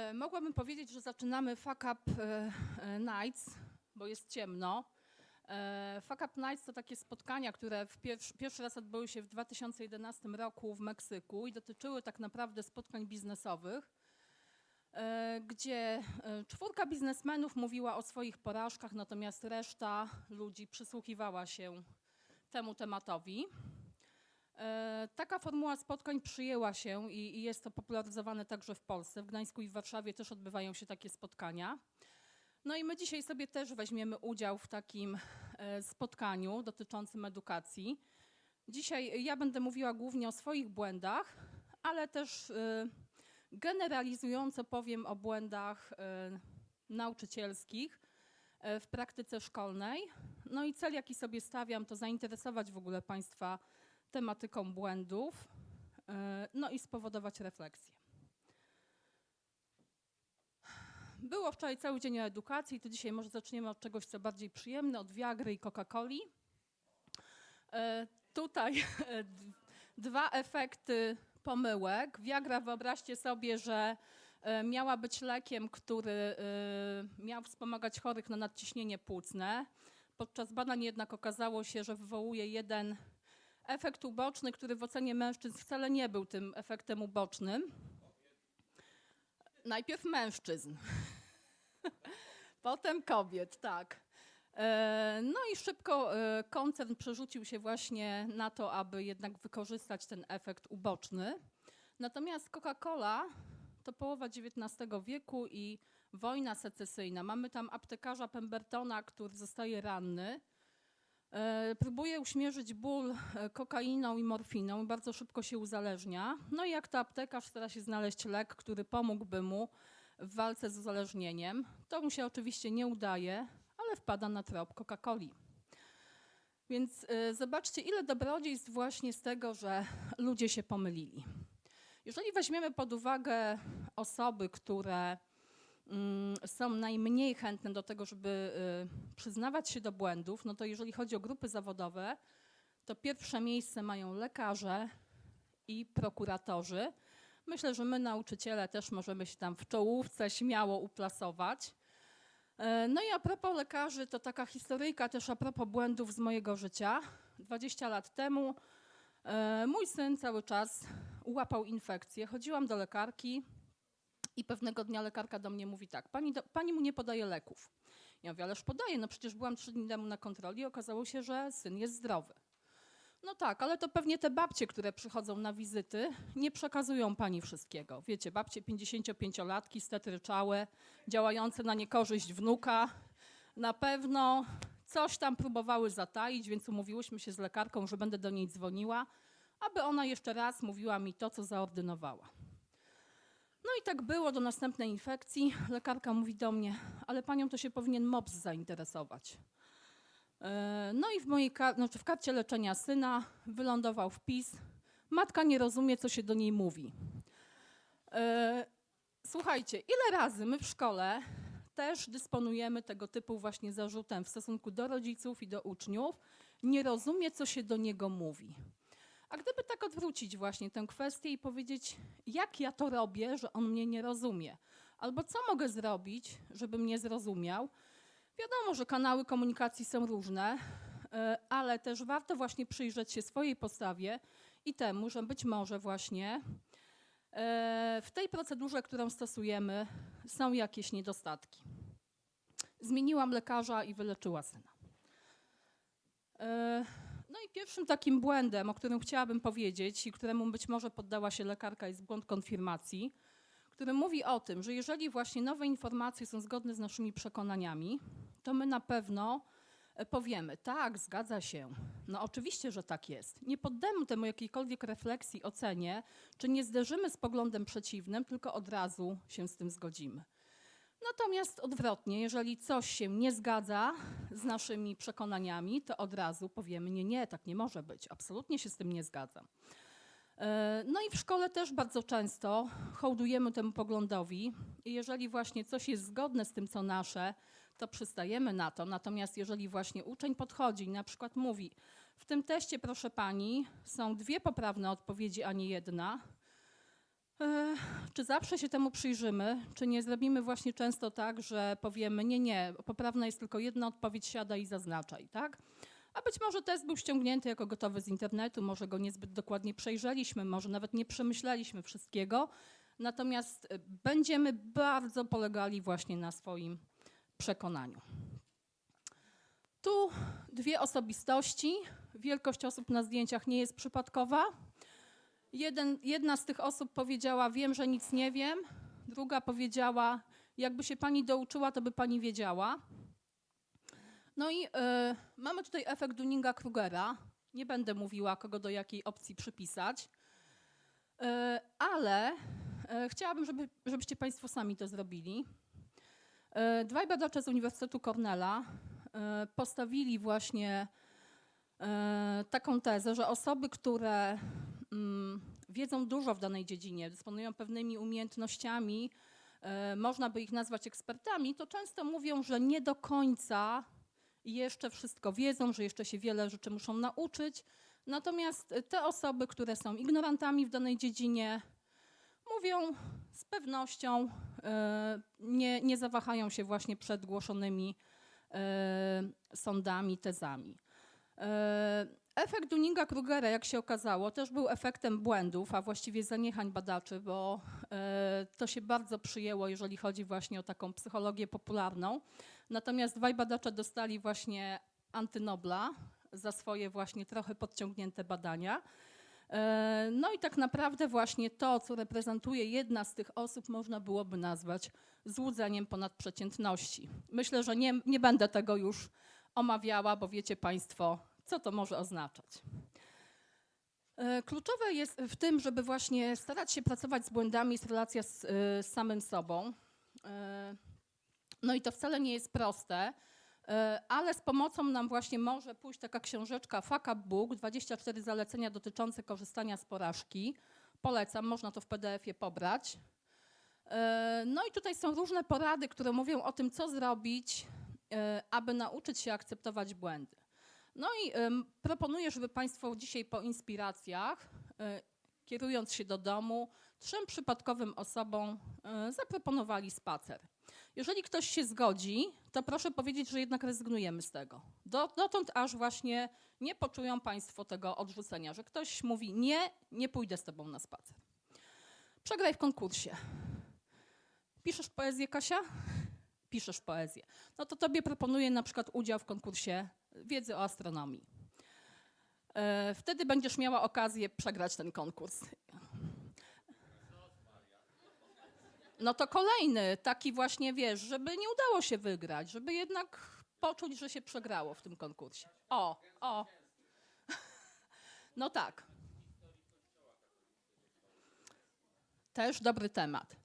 E, Mogłabym powiedzieć, że zaczynamy Fuck Up e, e, Nights, bo jest ciemno. Fuck Up Nights to takie spotkania, które pierwszy, pierwszy raz odbyły się w 2011 roku w Meksyku i dotyczyły tak naprawdę spotkań biznesowych, gdzie czwórka biznesmenów mówiła o swoich porażkach, natomiast reszta ludzi przysłuchiwała się temu tematowi. E, Taka formuła spotkań przyjęła się i, jest to popularyzowane także w Polsce. W Gdańsku i w Warszawie też odbywają się takie spotkania. No i my dzisiaj sobie też weźmiemy udział w takim e, spotkaniu dotyczącym edukacji. Dzisiaj ja będę mówiła głównie o swoich błędach, ale też e, generalizująco powiem o błędach nauczycielskich w praktyce szkolnej. No i cel, jaki sobie stawiam, to zainteresować w ogóle Państwa tematyką błędów, e, no i spowodować refleksję. Było wczoraj cały dzień o edukacji, to dzisiaj może zaczniemy od czegoś, co bardziej przyjemne, od Viagry i Coca-Coli. E, Tutaj e, dwa efekty pomyłek. Viagra, wyobraźcie sobie, że miała być lekiem, który miał wspomagać chorych na nadciśnienie płucne. Podczas badań jednak okazało się, że wywołuje jeden efekt uboczny, który w ocenie mężczyzn wcale nie był tym efektem ubocznym. Najpierw mężczyzn, potem kobiet, tak. E, No i szybko e, koncern przerzucił się właśnie na to, aby jednak wykorzystać ten efekt uboczny. Natomiast Coca-Cola to połowa XIX wieku i wojna secesyjna. Mamy tam aptekarza Pembertona, który zostaje ranny. E, Próbuje uśmierzyć ból e, kokainą i morfiną bardzo szybko się uzależnia. No i jak to aptekarz stara się znaleźć lek, który pomógłby mu w walce z uzależnieniem. To mu się oczywiście nie udaje, ale wpada na trop Coca-Coli. Więc e, zobaczcie, ile dobrodziejstw właśnie z tego, że ludzie się pomylili. Jeżeli weźmiemy pod uwagę osoby, które są najmniej chętne do tego, żeby y, przyznawać się do błędów, no to jeżeli chodzi o grupy zawodowe, to pierwsze miejsce mają lekarze i prokuratorzy. Myślę, że my nauczyciele też możemy się tam w czołówce śmiało uplasować. E, No i a propos lekarzy, to taka historyjka też a propos błędów z mojego życia. 20 lat temu e, mój syn cały czas łapał infekcję. Chodziłam do lekarki, i pewnego dnia lekarka do mnie mówi tak, pani, do, pani mu nie podaje leków. Ja mówię, ależ podaję, no przecież byłam trzy dni temu na kontroli i okazało się, że syn jest zdrowy. No tak, ale to pewnie te babcie, które przychodzą na wizyty, nie przekazują pani wszystkiego. Wiecie, babcie 55-latki, stetryczałe, działające na niekorzyść wnuka, na pewno coś tam próbowały zataić, więc umówiłyśmy się z lekarką, że będę do niej dzwoniła, aby ona jeszcze raz mówiła mi to, co zaordynowała. No i tak było do następnej infekcji. Lekarka mówi do mnie, ale panią to się powinien MOPS zainteresować. E, No i w mojej kar- znaczy w karcie leczenia syna wylądował wpis, matka nie rozumie, co się do niej mówi. E, Słuchajcie, ile razy my w szkole też dysponujemy tego typu właśnie zarzutem w stosunku do rodziców i do uczniów, nie rozumie, co się do niego mówi. A gdyby tak odwrócić właśnie tę kwestię i powiedzieć, jak ja to robię, że on mnie nie rozumie, albo co mogę zrobić, żeby mnie zrozumiał. Wiadomo, że kanały komunikacji są różne, e, ale też warto właśnie przyjrzeć się swojej postawie i temu, że być może właśnie e, w tej procedurze, którą stosujemy, są jakieś niedostatki. Zmieniłam lekarza i wyleczyła syna. No i pierwszym takim błędem, o którym chciałabym powiedzieć i któremu być może poddała się lekarka, jest błąd konfirmacji, który mówi o tym, że jeżeli właśnie nowe informacje są zgodne z naszymi przekonaniami, to my na pewno e, powiemy, tak, zgadza się. No oczywiście, że tak jest. Nie poddamy temu jakiejkolwiek refleksji, ocenie, czy nie zderzymy z poglądem przeciwnym, tylko od razu się z tym zgodzimy. Natomiast odwrotnie, jeżeli coś się nie zgadza z naszymi przekonaniami, to od razu powiemy: Nie, nie, tak nie może być, absolutnie się z tym nie zgadzam. E, No i w szkole też bardzo często hołdujemy temu poglądowi i jeżeli właśnie coś jest zgodne z tym, co nasze, to przystajemy na to. Natomiast jeżeli właśnie uczeń podchodzi i na przykład mówi, w tym teście, proszę pani, są dwie poprawne odpowiedzi, a nie jedna, czy czy zawsze się temu przyjrzymy, czy nie zrobimy właśnie często tak, że powiemy, nie, nie, poprawna jest tylko jedna odpowiedź, siadaj i zaznaczaj, tak? A być może test był ściągnięty jako gotowy z internetu, może go niezbyt dokładnie przejrzeliśmy, może nawet nie przemyśleliśmy wszystkiego, natomiast y, będziemy bardzo polegali właśnie na swoim przekonaniu. Tu dwie osobistości. Wielkość osób na zdjęciach nie jest przypadkowa. Jeden, jedna z tych osób powiedziała: Wiem, że nic nie wiem. Druga powiedziała: Jakby się pani douczyła, to by pani wiedziała. No i y, mamy tutaj efekt Dunninga-Krugera. Nie będę mówiła, kogo do jakiej opcji przypisać, Y, ale y, chciałabym, żeby, żebyście Państwo sami to zrobili. Y, Dwaj badacze z Uniwersytetu Cornella y, postawili właśnie y, taką tezę, że osoby, które wiedzą dużo w danej dziedzinie, dysponują pewnymi umiejętnościami, y, można by ich nazwać ekspertami, to często mówią, że nie do końca jeszcze wszystko wiedzą, że jeszcze się wiele rzeczy muszą nauczyć. Natomiast y, te osoby, które są ignorantami w danej dziedzinie, mówią z pewnością, y, nie, nie zawahają się właśnie przed głoszonymi sądami, tezami. Efekt Dunninga-Krugera, jak się okazało, też był efektem błędów, a właściwie zaniechań badaczy, bo y, to się bardzo przyjęło, jeżeli chodzi właśnie o taką psychologię popularną. Natomiast dwaj badacze dostali właśnie antynobla za swoje właśnie trochę podciągnięte badania. E, No i tak naprawdę właśnie to, co reprezentuje jedna z tych osób, można byłoby nazwać złudzeniem ponadprzeciętności. Myślę, że nie, nie będę tego już omawiała, bo wiecie Państwo, co to może oznaczać. E, Kluczowe jest w tym, żeby właśnie starać się pracować z błędami, jest relacja z, e, z samym sobą. E, No i to wcale nie jest proste, ale z pomocą nam właśnie może pójść taka książeczka Fuck Up Book, 24 zalecenia dotyczące korzystania z porażki. Polecam, można to w PDF-ie pobrać. No i tutaj są różne porady, które mówią o tym, co zrobić, aby nauczyć się akceptować błędy. No i proponuję, żeby Państwo dzisiaj po inspiracjach, e, kierując się do domu, trzem przypadkowym osobom e, zaproponowali spacer. Jeżeli ktoś się zgodzi, to proszę powiedzieć, że jednak rezygnujemy z tego. Do, dotąd aż właśnie nie poczują Państwo tego odrzucenia, że ktoś mówi nie, nie pójdę z Tobą na spacer. Przegraj w konkursie. Piszesz poezję, Kasia? Piszesz poezję. No to Tobie proponuję na przykład udział w konkursie wiedzy o astronomii. E, Wtedy będziesz miała okazję przegrać ten konkurs. No to kolejny, taki właśnie, wiesz, żeby nie udało się wygrać, żeby jednak poczuć, że się przegrało w tym konkursie. O, o. No tak. Też dobry temat.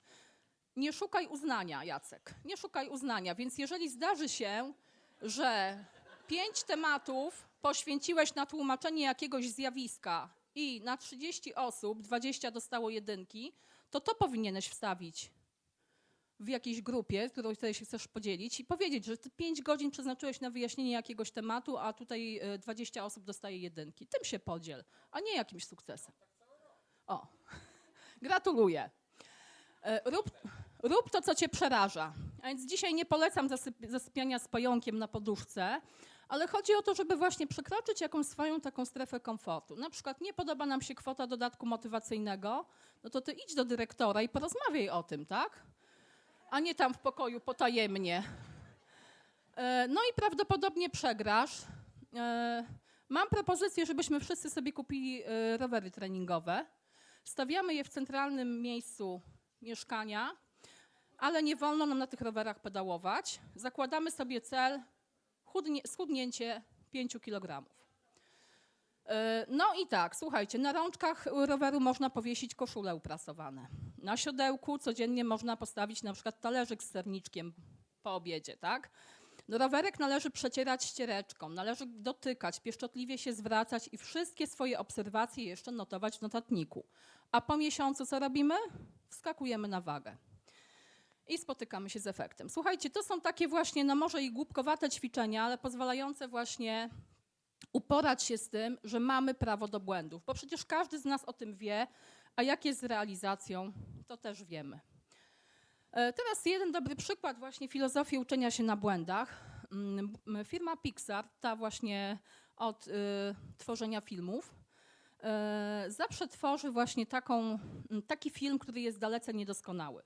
Nie szukaj uznania, Jacek. Nie szukaj uznania, więc jeżeli zdarzy się, że pięć tematów poświęciłeś na tłumaczenie jakiegoś zjawiska i na 30 osób 20 dostało jedynki, to to powinieneś wstawić w jakiejś grupie, którą tutaj się chcesz podzielić i powiedzieć, że ty 5 godzin przeznaczyłeś na wyjaśnienie jakiegoś tematu, a tutaj y, 20 osób dostaje jedynki. Tym się podziel, a nie jakimś sukcesem. O, gratuluję. E, Rób, rób to, co cię przeraża. A więc dzisiaj nie polecam zasyp, zasypiania z pająkiem na poduszce, ale chodzi o to, żeby właśnie przekroczyć jakąś swoją taką strefę komfortu. Na przykład nie podoba nam się kwota dodatku motywacyjnego, no to ty idź do dyrektora i porozmawiaj o tym, tak? A nie tam w pokoju potajemnie. E, No i prawdopodobnie przegrasz. E, Mam propozycję, żebyśmy wszyscy sobie kupili e, rowery treningowe. Stawiamy je w centralnym miejscu mieszkania, ale nie wolno nam na tych rowerach pedałować. Zakładamy sobie cel chudnie, schudnięcie 5 kg. No i tak, słuchajcie, na rączkach roweru można powiesić koszule uprasowane. Na siodełku codziennie można postawić na przykład talerzyk z serniczkiem po obiedzie, tak? No, rowerek należy przecierać ściereczką, należy dotykać, pieszczotliwie się zwracać i wszystkie swoje obserwacje jeszcze notować w notatniku. A po miesiącu co robimy? Wskakujemy na wagę i spotykamy się z efektem. Słuchajcie, to są takie właśnie, no może i głupkowate ćwiczenia, ale pozwalające właśnie uporać się z tym, że mamy prawo do błędów, bo przecież każdy z nas o tym wie, a jak jest z realizacją, to też wiemy. E, Teraz jeden dobry przykład właśnie filozofii uczenia się na błędach. Mm, Firma Pixar, ta właśnie od y, tworzenia filmów, e, zawsze tworzy właśnie taką, taki film, który jest dalece niedoskonały.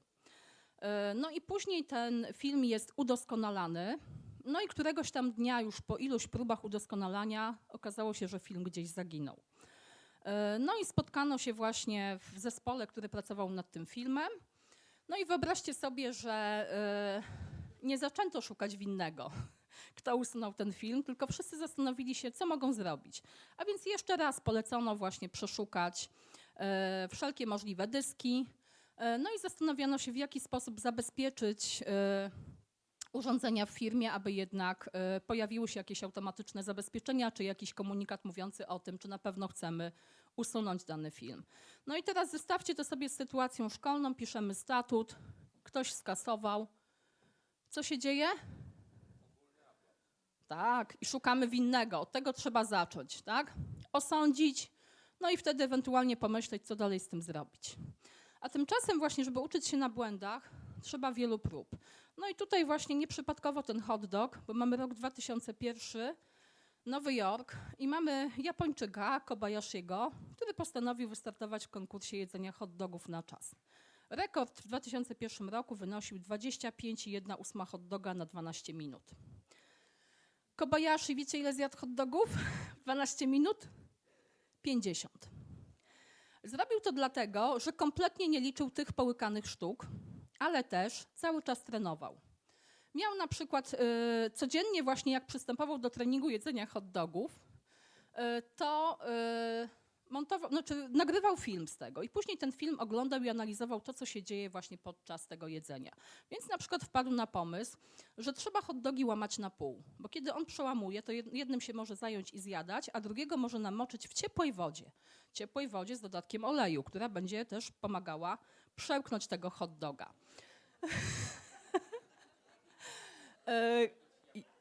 E, No i później ten film jest udoskonalany. No i któregoś tam dnia, już po iluś próbach udoskonalania, okazało się, że film gdzieś zaginął. E, No i spotkano się właśnie w zespole, który pracował nad tym filmem. No i wyobraźcie sobie, że e, nie zaczęto szukać winnego, kto usunął ten film, tylko wszyscy zastanowili się, co mogą zrobić. A więc jeszcze raz polecono właśnie przeszukać wszelkie możliwe dyski. E, No i zastanowiono się, w jaki sposób zabezpieczyć e, urządzenia w firmie, aby jednak e, pojawiły się jakieś automatyczne zabezpieczenia, czy jakiś komunikat mówiący o tym, czy na pewno chcemy usunąć dany film. No i teraz zestawcie to sobie z sytuacją szkolną, piszemy statut, ktoś skasował. Co się dzieje? Tak, i szukamy winnego. Od tego trzeba zacząć, tak? Osądzić, no i wtedy ewentualnie pomyśleć, co dalej z tym zrobić. A tymczasem właśnie, żeby uczyć się na błędach, trzeba wielu prób. No i tutaj właśnie nieprzypadkowo ten hot dog, bo mamy rok 2001, Nowy Jork i mamy Japończyka Kobayashiego, który postanowił wystartować w konkursie jedzenia hot dogów na czas. Rekord w 2001 roku wynosił 25,1 hot doga na 12 minut. Kobayashi, wiecie ile zjadł hot dogów? 12 minut? 50. Zrobił to dlatego, że kompletnie nie liczył tych połykanych sztuk, ale też cały czas trenował. Miał na przykład y, codziennie właśnie jak przystępował do treningu jedzenia hot dogów, y, to y, montował, znaczy nagrywał film z tego i później ten film oglądał i analizował to, co się dzieje właśnie podczas tego jedzenia. Więc na przykład wpadł na pomysł, że trzeba hot dogi łamać na pół, bo kiedy on przełamuje, to jed- jednym się może zająć i zjadać, a drugiego może namoczyć w ciepłej wodzie. Ciepłej wodzie z dodatkiem oleju, która będzie też pomagała przełknąć tego hot doga. E,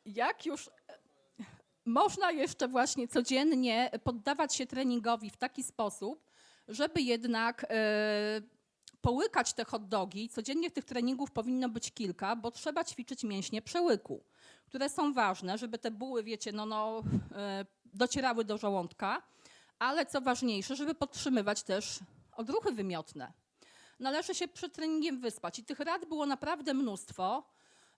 Jak już można jeszcze właśnie codziennie poddawać się treningowi w taki sposób, żeby jednak e, połykać te hot dogi. Codziennie tych treningów powinno być kilka, bo trzeba ćwiczyć mięśnie przełyku, które są ważne, żeby te buły, wiecie, no, no, e, docierały do żołądka, ale co ważniejsze, żeby podtrzymywać też odruchy wymiotne. Należy się przed treningiem wyspać i tych rad było naprawdę mnóstwo.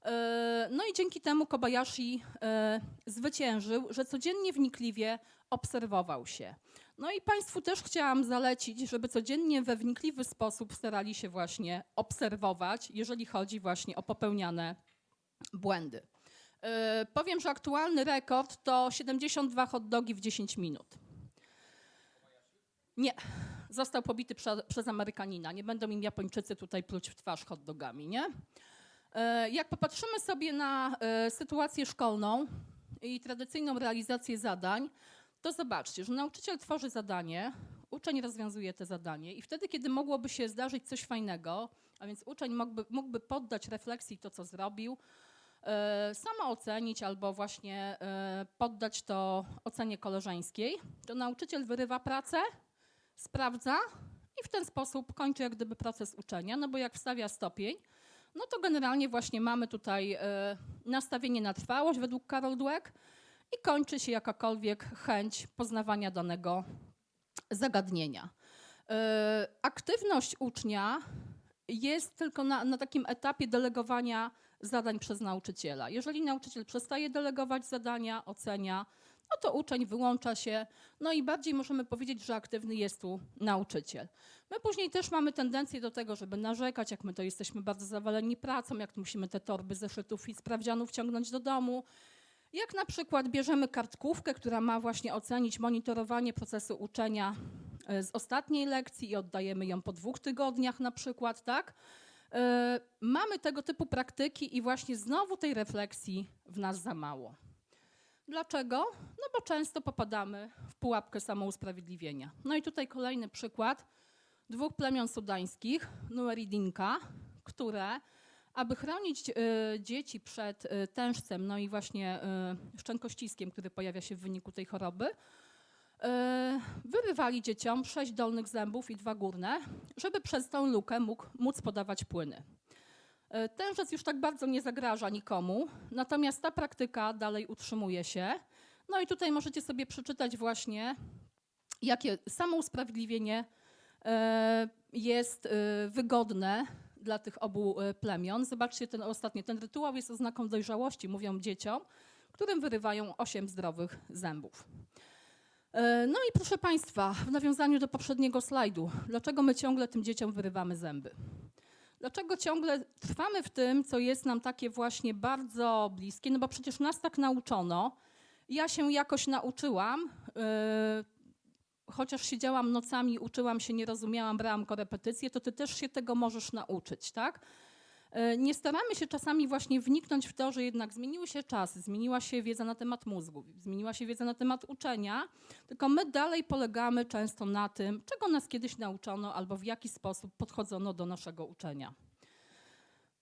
E, No i dzięki temu Kobayashi e, zwyciężył, że codziennie wnikliwie obserwował się. No i Państwu też chciałam zalecić, żeby codziennie we wnikliwy sposób starali się właśnie obserwować, jeżeli chodzi właśnie o popełniane błędy. E, Powiem, że aktualny rekord to 72 hot dogi w 10 minut. Nie, został pobity prze, przez Amerykanina. Nie będą im Japończycy tutaj pluć w twarz hot dogami, nie? E, Jak popatrzymy sobie na e, sytuację szkolną i tradycyjną realizację zadań, to zobaczcie, że nauczyciel tworzy zadanie, uczeń rozwiązuje te zadanie i wtedy, kiedy mogłoby się zdarzyć coś fajnego, a więc uczeń mógłby, mógłby poddać refleksji to, co zrobił, e, samo ocenić albo właśnie poddać to ocenie koleżeńskiej, to nauczyciel wyrywa pracę, sprawdza i w ten sposób kończy jak gdyby proces uczenia, no bo jak wstawia stopień, no to generalnie właśnie mamy tutaj e, nastawienie na trwałość według Carol Dweck i kończy się jakakolwiek chęć poznawania danego zagadnienia. E, aktywność ucznia jest tylko na, na takim etapie delegowania zadań przez nauczyciela. Jeżeli nauczyciel przestaje delegować zadania, ocenia, no to uczeń wyłącza się, no i bardziej możemy powiedzieć, że aktywny jest tu nauczyciel. My później też mamy tendencję do tego, żeby narzekać, jak my to jesteśmy bardzo zawaleni pracą, jak musimy te torby zeszytów i sprawdzianów ciągnąć do domu. Jak na przykład bierzemy kartkówkę, która ma właśnie ocenić monitorowanie procesu uczenia e, z ostatniej lekcji i oddajemy ją po dwóch tygodniach na przykład, tak? E, Mamy tego typu praktyki i właśnie znowu tej refleksji w nas za mało. Dlaczego? No bo często popadamy w pułapkę samousprawiedliwienia. No i tutaj kolejny przykład dwóch plemion sudańskich, Nuer i Dinka, które, aby chronić e, dzieci przed e, tężcem, no i właśnie e, szczękościskiem, który pojawia się w wyniku tej choroby, e, wyrywali dzieciom sześć dolnych zębów i dwa górne, żeby przez tą lukę mógł, móc podawać płyny. E, rzecz już tak bardzo nie zagraża nikomu, natomiast ta praktyka dalej utrzymuje się. No i tutaj możecie sobie przeczytać właśnie, jakie samo usprawiedliwienie e, jest e, wygodne dla tych obu plemion. Zobaczcie ten ostatni, ten rytuał jest oznaką dojrzałości, mówią dzieciom, którym wyrywają osiem zdrowych zębów. No i proszę Państwa, w nawiązaniu do poprzedniego slajdu, dlaczego my ciągle tym dzieciom wyrywamy zęby? Dlaczego ciągle trwamy w tym, co jest nam takie właśnie bardzo bliskie? No bo przecież nas tak nauczono. Ja się jakoś nauczyłam, yy, chociaż siedziałam nocami, uczyłam się, nie rozumiałam, brałam korepetycje, to ty też się tego możesz nauczyć, tak? Yy, Nie staramy się czasami właśnie wniknąć w to, że jednak zmieniły się czasy, zmieniła się wiedza na temat mózgu, zmieniła się wiedza na temat uczenia, tylko my dalej polegamy często na tym, czego nas kiedyś nauczono albo w jaki sposób podchodzono do naszego uczenia.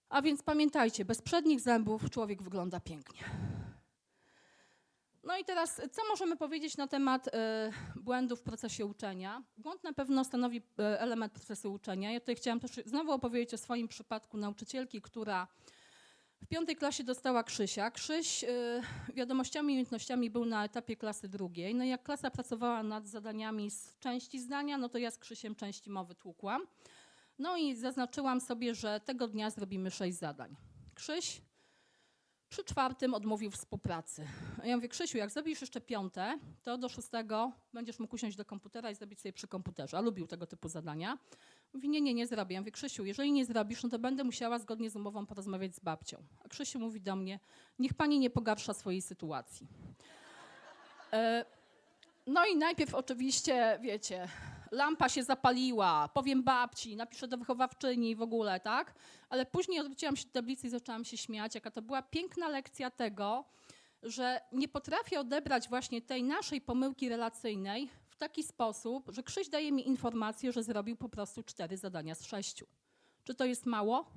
A więc pamiętajcie, bez przednich zębów człowiek wygląda pięknie. No i teraz, co możemy powiedzieć na temat e, błędów w procesie uczenia? Błąd na pewno stanowi e, element procesu uczenia. Ja tutaj chciałam też znowu opowiedzieć o swoim przypadku nauczycielki, która w piątej klasie dostała Krzysia. Krzyś y, wiadomościami i umiejętnościami był na etapie klasy drugiej. No i jak klasa pracowała nad zadaniami z części zdania, no to ja z Krzysiem części mowy tłukłam. No i zaznaczyłam sobie, że tego dnia zrobimy sześć zadań. Krzyś przy czwartym odmówił współpracy. Ja mówię, Krzysiu, jak zrobisz jeszcze piąte, to do szóstego będziesz mógł usiąść do komputera i zrobić sobie przy komputerze. A lubił tego typu zadania. Mówi, nie, nie, nie zrobię. Ja mówię, Krzysiu, jeżeli nie zrobisz, no to będę musiała zgodnie z umową porozmawiać z babcią. A Krzysiu mówi do mnie, niech pani nie pogarsza swojej sytuacji. E, no i najpierw oczywiście, wiecie, lampa się zapaliła, powiem babci, napiszę do wychowawczyni w ogóle, tak? Ale później odwróciłam się do tablicy i zaczęłam się śmiać, jaka to była piękna lekcja tego, że nie potrafię odebrać właśnie tej naszej pomyłki relacyjnej w taki sposób, że Krzyś daje mi informację, że zrobił po prostu cztery zadania z sześciu. Czy to jest mało?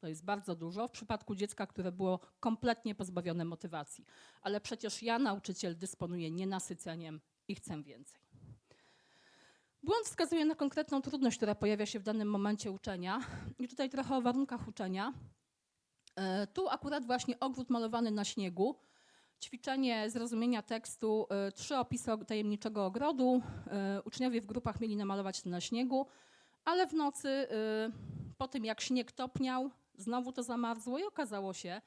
To jest bardzo dużo w przypadku dziecka, które było kompletnie pozbawione motywacji. Ale przecież ja, nauczyciel, dysponuję nienasyceniem i chcę więcej. Błąd wskazuje na konkretną trudność, która pojawia się w danym momencie uczenia. I tutaj trochę o warunkach uczenia. E, Tu akurat właśnie ogród malowany na śniegu, ćwiczenie zrozumienia tekstu, e, trzy opisy tajemniczego ogrodu. E, Uczniowie w grupach mieli namalować to na śniegu, ale w nocy, po tym jak śnieg topniał, znowu to zamarzło i okazało się,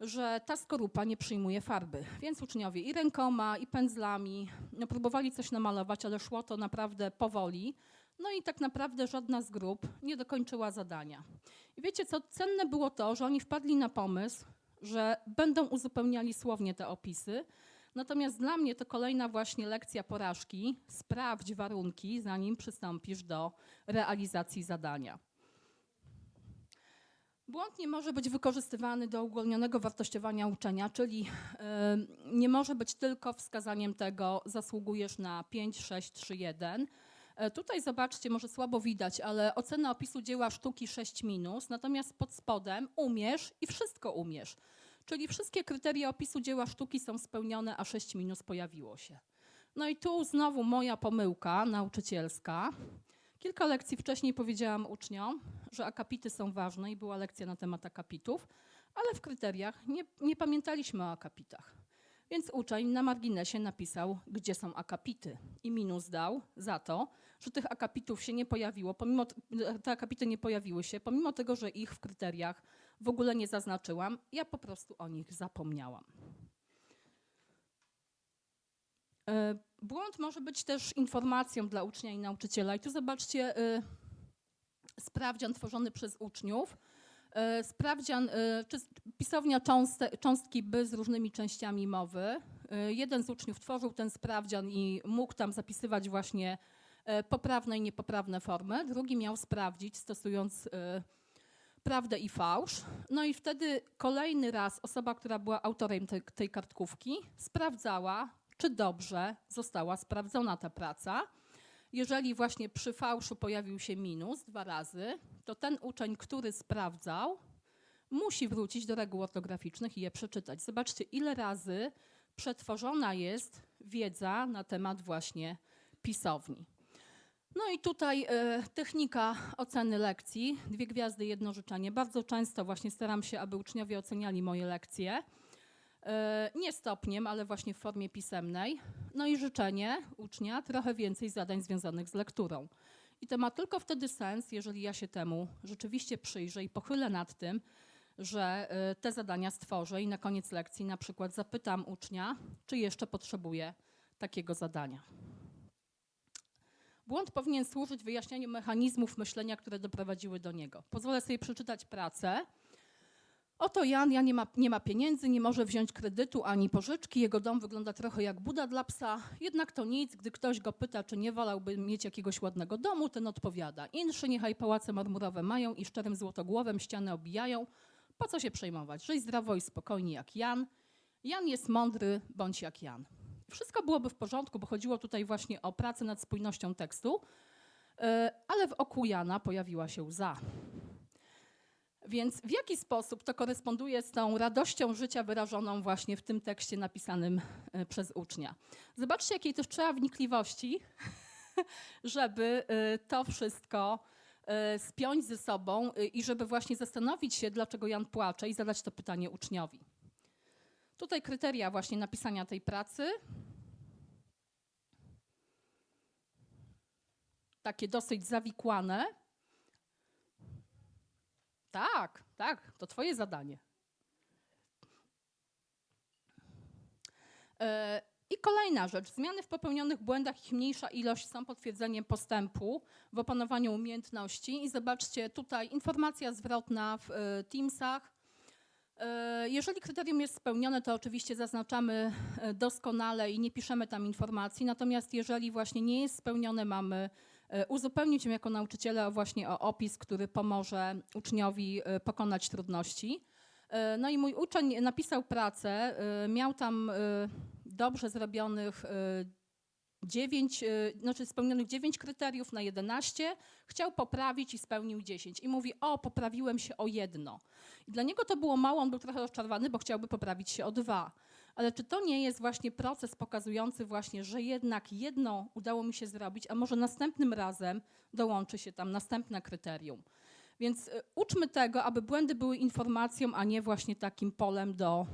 że ta skorupa nie przyjmuje farby. Więc uczniowie i rękoma, i pędzlami no, próbowali coś namalować, ale szło to naprawdę powoli. No i tak naprawdę żadna z grup nie dokończyła zadania. I wiecie co, cenne było to, że oni wpadli na pomysł, że będą uzupełniali słownie te opisy. Natomiast dla mnie to kolejna właśnie lekcja porażki. Sprawdź warunki, zanim przystąpisz do realizacji zadania. Błąd nie może być wykorzystywany do uogólnionego wartościowania uczenia, czyli e, nie może być tylko wskazaniem tego, zasługujesz na 5, 6, 3, 1. E, Tutaj zobaczcie, może słabo widać, ale ocena opisu dzieła sztuki 6 minus, natomiast pod spodem umiesz i wszystko umiesz. Czyli wszystkie kryteria opisu dzieła sztuki są spełnione, a 6 minus pojawiło się. No i tu znowu moja pomyłka nauczycielska. Kilka lekcji wcześniej powiedziałam uczniom, że akapity są ważne i była lekcja na temat akapitów, ale w kryteriach nie, nie pamiętaliśmy o akapitach. Więc uczeń na marginesie napisał, gdzie są akapity i minus dał za to, że tych akapitów się nie pojawiło, pomimo te akapity nie pojawiły się, pomimo tego, że ich w kryteriach w ogóle nie zaznaczyłam, ja po prostu o nich zapomniałam. E, Błąd może być też informacją dla ucznia i nauczyciela. I tu zobaczcie y, sprawdzian tworzony przez uczniów. Y, Sprawdzian, czy pisownia cząstki by z różnymi częściami mowy. Jeden z uczniów tworzył ten sprawdzian i mógł tam zapisywać właśnie poprawne i niepoprawne formy. Drugi miał sprawdzić, stosując prawdę i fałsz. No i wtedy kolejny raz osoba, która była autorem tej, tej kartkówki, sprawdzała, czy dobrze została sprawdzona ta praca. Jeżeli właśnie przy fałszu pojawił się minus dwa razy, to ten uczeń, który sprawdzał, musi wrócić do reguł ortograficznych i je przeczytać. Zobaczcie, ile razy przetworzona jest wiedza na temat właśnie pisowni. No i tutaj e, technika oceny lekcji, dwie gwiazdy, jedno życzenie. Bardzo często właśnie staram się, aby uczniowie oceniali moje lekcje. E, nie stopniem, ale właśnie w formie pisemnej. No i życzenie ucznia trochę więcej zadań związanych z lekturą. I to ma tylko wtedy sens, jeżeli ja się temu rzeczywiście przyjrzę i pochylę nad tym, że e, te zadania stworzę i na koniec lekcji na przykład zapytam ucznia, czy jeszcze potrzebuje takiego zadania. Błąd powinien służyć wyjaśnianiu mechanizmów myślenia, które doprowadziły do niego. Pozwolę sobie przeczytać pracę. Oto Jan, Jan nie ma, nie ma pieniędzy, nie może wziąć kredytu ani pożyczki. Jego dom wygląda trochę jak Buda dla psa. Jednak to nic, gdy ktoś go pyta, czy nie wolałby mieć jakiegoś ładnego domu, ten odpowiada. Inszy niechaj pałace marmurowe mają i szczerym złotogłowem ściany obijają. Po co się przejmować? Żyj zdrowo i spokojnie jak Jan. Jan jest mądry, bądź jak Jan. Wszystko byłoby w porządku, bo chodziło tutaj właśnie o pracę nad spójnością tekstu, e, ale w oku Jana pojawiła się łza. Więc w jaki sposób to koresponduje z tą radością życia wyrażoną właśnie w tym tekście napisanym e, przez ucznia? Zobaczcie, jakiej też trzeba wnikliwości, żeby e, to wszystko e, spiąć ze sobą i żeby właśnie zastanowić się, dlaczego Jan płacze i zadać to pytanie uczniowi. Tutaj kryteria właśnie napisania tej pracy. Takie dosyć zawikłane. Tak, tak, to twoje zadanie. E, I kolejna rzecz. Zmiany w popełnionych błędach, ich mniejsza ilość są potwierdzeniem postępu w opanowaniu umiejętności. I zobaczcie, tutaj informacja zwrotna w e, Teamsach. E, Jeżeli kryterium jest spełnione, to oczywiście zaznaczamy doskonale i nie piszemy tam informacji. Natomiast jeżeli właśnie nie jest spełnione, mamy uzupełnić ją jako nauczyciele właśnie o opis, który pomoże uczniowi e, pokonać trudności. E, No i mój uczeń napisał pracę, e, miał tam e, dobrze zrobionych e, 9, znaczy spełnionych 9 kryteriów na 11, chciał poprawić i spełnił 10. I mówi, o, poprawiłem się o jedno. I dla niego to było mało, on był trochę rozczarowany, bo chciałby poprawić się o dwa. Ale czy to nie jest właśnie proces pokazujący właśnie, że jednak jedno udało mi się zrobić, a może następnym razem dołączy się tam następne kryterium. Więc y, uczmy tego, aby błędy były informacją, a nie właśnie takim polem do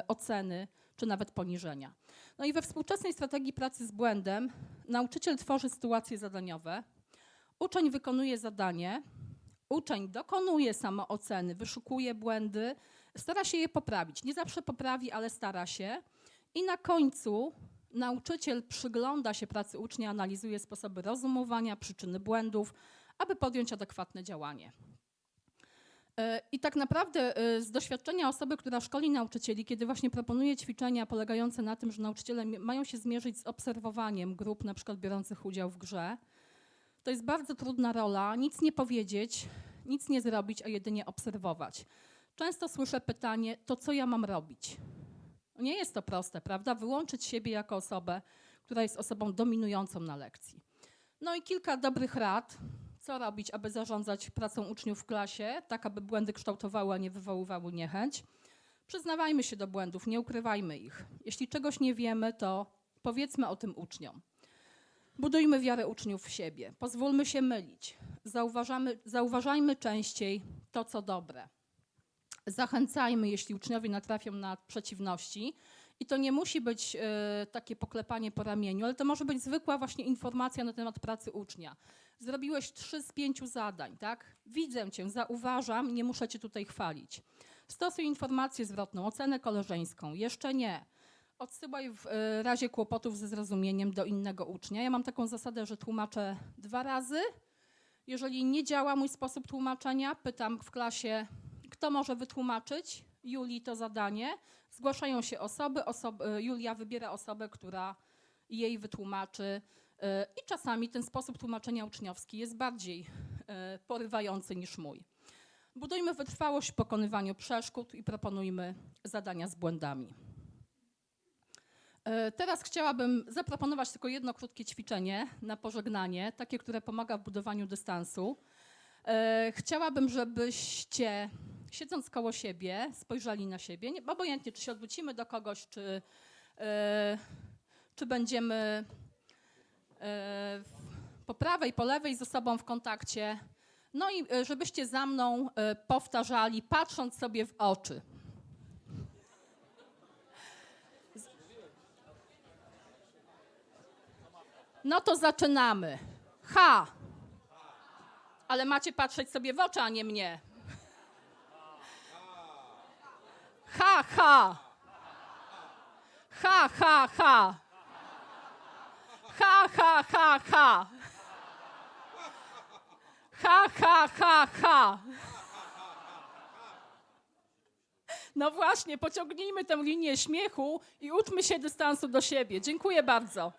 y, oceny czy nawet poniżenia. No i we współczesnej strategii pracy z błędem nauczyciel tworzy sytuacje zadaniowe, uczeń wykonuje zadanie, uczeń dokonuje samooceny, wyszukuje błędy, stara się je poprawić. Nie zawsze poprawi, ale stara się. I na końcu nauczyciel przygląda się pracy ucznia, analizuje sposoby rozumowania, przyczyny błędów, aby podjąć adekwatne działanie. E, I tak naprawdę e, z doświadczenia osoby, która szkoli nauczycieli, kiedy właśnie proponuje ćwiczenia polegające na tym, że nauczyciele mają się zmierzyć z obserwowaniem grup, na przykład biorących udział w grze, to jest bardzo trudna rola, nic nie powiedzieć, nic nie zrobić, a jedynie obserwować. Często słyszę pytanie, to co ja mam robić? Nie jest to proste, prawda? Wyłączyć siebie jako osobę, która jest osobą dominującą na lekcji. No i kilka dobrych rad, co robić, aby zarządzać pracą uczniów w klasie, tak aby błędy kształtowały, a nie wywoływały niechęć. Przyznawajmy się do błędów, nie ukrywajmy ich. Jeśli czegoś nie wiemy, to powiedzmy o tym uczniom. Budujmy wiarę uczniów w siebie. Pozwólmy się mylić. Zauważajmy częściej to, co dobre. Zachęcajmy, jeśli uczniowie natrafią na przeciwności. I to nie musi być e, takie poklepanie po ramieniu, ale to może być zwykła właśnie informacja na temat pracy ucznia. Zrobiłeś trzy z pięciu zadań, tak? Widzę cię, zauważam, nie muszę cię tutaj chwalić. Stosuj informację zwrotną, ocenę koleżeńską. Jeszcze nie. Odsyłaj w e, razie kłopotów ze zrozumieniem do innego ucznia. Ja mam taką zasadę, że tłumaczę dwa razy. Jeżeli nie działa mój sposób tłumaczenia, pytam w klasie, kto może wytłumaczyć Julii to zadanie. Zgłaszają się osoby, osob, e, Julia wybiera osobę, która jej wytłumaczy. E, I czasami ten sposób tłumaczenia uczniowski jest bardziej e, porywający niż mój. Budujmy wytrwałość w pokonywaniu przeszkód i proponujmy zadania z błędami. E, Teraz chciałabym zaproponować tylko jedno krótkie ćwiczenie na pożegnanie, takie, które pomaga w budowaniu dystansu. Chciałabym, żebyście siedząc koło siebie spojrzeli na siebie, nie- obojętnie czy się odwrócimy do kogoś, czy, e, czy będziemy e, po prawej, po lewej ze sobą w kontakcie. No i e, żebyście za mną powtarzali, patrząc sobie w oczy. No to zaczynamy. Ha! Ale macie patrzeć sobie w oczy, a nie mnie. Ha, ha! Ha, ha, ha! Ha, ha, ha, ha! Ha, ha, ha, ha! No właśnie, pociągnijmy tę linię śmiechu i uczmy się dystansu do siebie. Dziękuję bardzo.